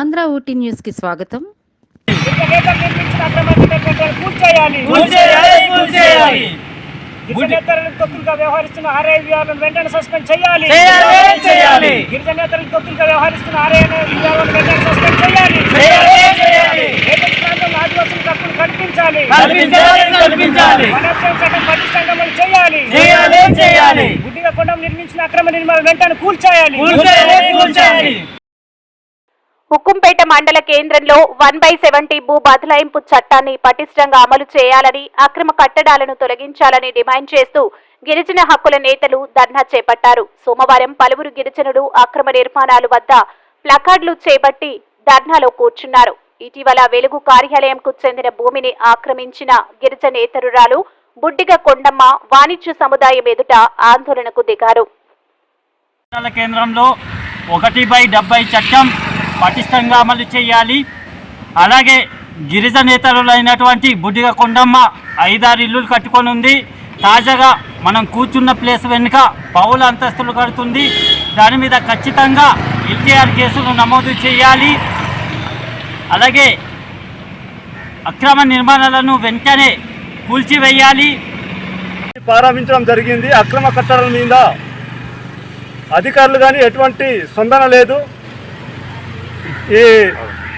ఆంధ్ర ఊటీ స్వాగతం కూల్చేయాలి. గిరిజనేతలను తొత్తులుగా వ్యవహరిస్తున్న వెంటనే సస్పెండ్ చేయాలి చేయాలి, చేయాలి. గిరిజనేతలను తొత్తులుగా వ్యవహరిస్తున్న వెంటనే సస్పెండ్ చేయాలి చేయాలి, చేయాలి. ఏజెన్సీ ప్రాంతంలో ఆదివాసులకు హక్కులు కల్పించాలి కల్పించాలి, కల్పించాలి. వనక్షేమ చట్టం పటిష్టంగా అమలు చేయాలి చేయాలి, చేయాలి. గుడ్డిగా కొండ నిర్మించిన అక్రమ నిర్మాణాలు వెంటనే కూల్చేయాలి, కూల్చేయాలి. హుకుంపేట మండల కేంద్రంలో వన్ బై సెవెంటీ భూ బదలాయింపు చట్టాన్ని పటిష్టంగా అమలు చేయాలని అక్రమ కట్టడాలను తొలగించాలని డిమాండ్ చేస్తూ గిరిజన హక్కుల నేతలు ధర్నా చేపట్టారు. సోమవారం పలువురు గిరిజనులు అక్రమ నిర్మాణాలు వద్ద ప్లకార్డులు చేపట్టి ధర్నాలో కూర్చున్నారు. ఇటీవల వెలుగు కార్యాలయంకు చెందిన భూమిని ఆక్రమించిన గిరిజనేతరురాలు బుడ్డిగ కొండమ్మ వాణిజ్య సముదాయం ఎదుట ఆందోళనకు దిగారు. కేంద్రంలో ఒకటి బై డెబ్బై చట్టం పటిష్టంగా అమలు చేయాలి. అలాగే గిరిజనేతరులైనటువంటి బుడ్డిగ కొండమ్మ ఐదారు ఇల్లులు కట్టుకొని ఉంది. తాజాగా మనం కూర్చున్న ప్లేస్ వెనుక పౌల అంతస్తులు కడుతుంది. దాని మీద ఖచ్చితంగా ఎల్టీఆర్ కేసులు నమోదు చేయాలి. అలాగే అక్రమ నిర్మాణాలను వెంటనే కూల్చివేయాలి. ప్రారంభించడం జరిగింది. అక్రమ కట్టడాల మీద అధికారులు కానీ ఎటువంటి స్పందన లేదు. ఈ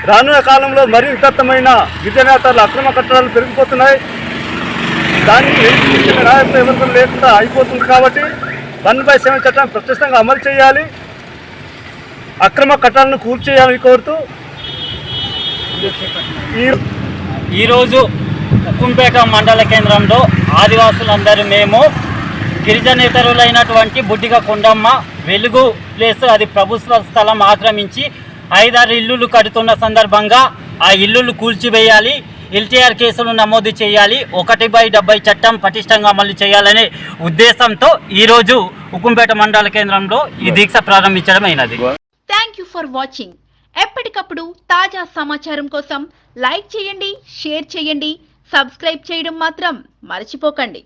రానున్న కాలంలో మరింతమైన గిరిజనేతలు అక్రమ కట్టడాలు పెరిగిపోతున్నాయి. దానికి నాయకులు ఎవరికీ లేకుండా అయిపోతుంది కాబట్టి వన్ బై సెవెన్ చట్టం ప్రత్యక్షంగా అమలు చేయాలి. అక్రమ కట్టాలను కూల్చేయాలని కోరుతూ ఈ ఈరోజు ఉక్కుంపేట మండల కేంద్రంలో ఆదివాసులందరూ మేము గిరిజనేతరులైనటువంటి బుడ్డిగ కొండమ్మ వెలుగు ప్లేస్ అది ప్రభుత్వ స్థలం ఆక్రమించి ఐదారు ఇల్లులు కడుతున్న సందర్భంగా ఆ ఇల్లులు కూల్చివేయాలి. ఎల్టీఆర్ కేసులు నమోదు చేయాలి. ఒకటి బై డెబ్బై చట్టం పటిష్టంగా అమలు చేయాలనే ఉద్దేశంతో ఈరోజు ఉక్కుంపేట మండల కేంద్రంలో ఈ దీక్ష ప్రారంభించడం అయినది థ్యాంక్ యూ ఫర్ వాచింగ్ ఎప్పటికప్పుడు తాజా సమాచారం కోసం లైక్ చేయండి షేర్ చేయండి సబ్స్క్రైబ్ చేయడం మాత్రం మర్చిపోకండి.